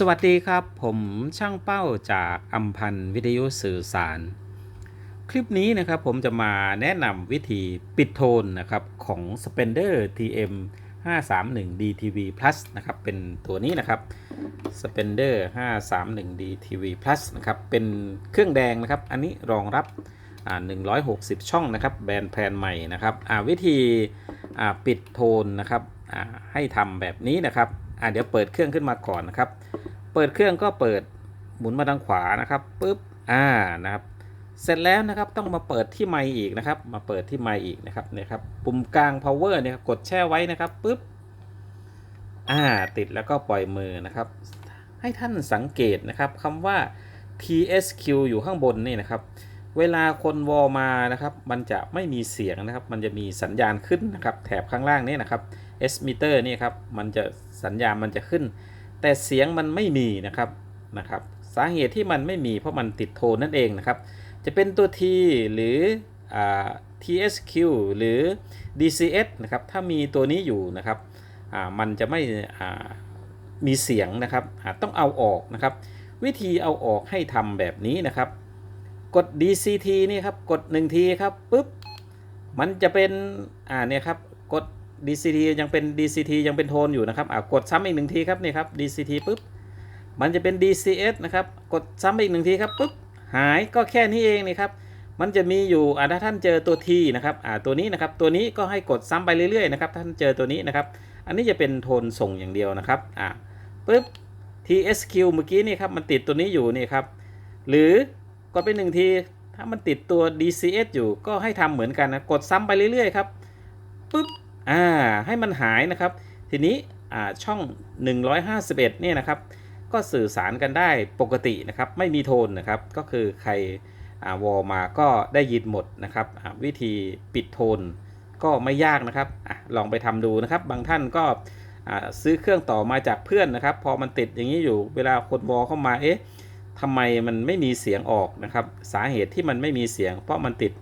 สวัสดีครับ ผมช่างเป้าจากอัมพันธ์วิทยุสื่อสาร คลิปนี้นะครับผมจะมาแนะนำวิธีปิดโทนนะครับของ Spender TM 531 DTV Plus นะครับเป็นตัวนี้นะครับ Spender 531 DTV Plus นะครับเป็นเครื่องแดงนะครับ อันนี้รองรับอ่า160 ช่องนะครับแบรนด์แพลนใหม่นะครับวิธีปิดโทนนะครับให้ทำแบบนี้นะครับเดี๋ยวเปิดเครื่องขึ้นมาก่อนนะครับ เปิดเครื่องก็เปิดหมุนมาทางขวานะครับปุ๊บอ่านะครับ เสร็จแล้วนะครับต้องมาเปิดที่ไมค์อีกนะครับ มาเปิดที่ไมค์อีกนะครับเนี่ยครับปุ่มกลาง power เนี่ยครับกดแช่ไว้นะครับปุ๊บอ่าติดแล้วก็ปล่อยมือนะครับ ให้ท่านสังเกตนะครับคำว่า TSQ อยู่ข้างบนนี่นะครับ เวลาคนวอลมานะครับ มันจะไม่มีเสียงนะครับ มันจะมีสัญญาณขึ้นนะครับ แถบข้างล่างนี่นะครับ S meter นี่ครับ มันจะสัญญาณมันจะขึ้น แต่เสียงมันไม่มีนะครับนะครับ สาเหตุที่มันไม่มีเพราะมันติดโทนนั่นเองนะครับ จะเป็นตัว T หรืออ TSQ หรือ DCS นะครับ ถ้ามีตัวนี้อยู่นะครับมันจะไม่มีเสียงนะครับต้องเอาออกนะครับ วิธีเอาออกให้ทำแบบนี้นะครับ กด DCT นี่ครับ กด1ทีครับปุ๊บ มันจะเป็นอ่าเนี่ยครับ กด DCT ยังเป็น DCT ยังเป็นโทนอยู่นะครับอ่ากดซ้ำอีกหนึ่งทีครับนี่ครับ DCT ปุ๊บมันจะเป็น DCS นะครับ กดซ้ำอีกหนึ่งทีครับปุ๊บหายก็แค่นี้เองนี่ครับ มันจะมีอยู่อ่าถ้าท่านเจอตัว T นะครับอ่าตัวนี้นะครับ ตัวนี้ก็ให้กดซ้ำไปเรื่อยๆนะครับท่านเจอตัวนี้นะครับ อันนี้จะเป็นโทนส่งอย่างเดียวนะครับอ่าปุ๊บ TSQ เมื่อกี้นี่ครับมันติดตัวนี้อยู่นี่ครับ หรือกดไปหนึ่งทีถ้ามันติดตัว DCS อยู่ก็ให้ทำเหมือนกันนะกดซ้ำไปเรื่อยๆครับปุ๊บ อ่าให้มันหายนะครับ ทีนี้อ่าช่อง 151เนี่ยนะครับ ก็สื่อสารกันได้ปกตินะครับ ไม่มีโทนนะครับ ก็คือใครอ่าวอลมาก็ได้ยินหมดนะครับวิธีปิดโทนก็ไม่ยากนะครับอลองไปทำดูนะครับ บางท่านก็ซื้อเครื่องต่อมาจากเพื่อนนะครับ พอมันติดอย่างนี้อยู่เวลาคนวอลเข้ามาเอ๊ะทำไมมันไม่มีเสียงออกนะครับ สาเหตุที่มันไม่มีเสียง เพราะมันติด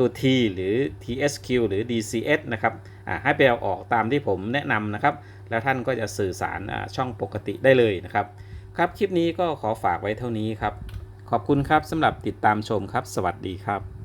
ตัว T หรือ TSQ หรือ DCS นะครับให้ไปเอาออกตามที่ผมแนะนำนะครับ แล้วท่านก็จะสื่อสารช่องปกติได้เลยนะครับ ครับคลิปนี้ก็ขอฝากไว้เท่านี้ครับ ขอบคุณครับสำหรับติดตามชมครับ สวัสดีครับ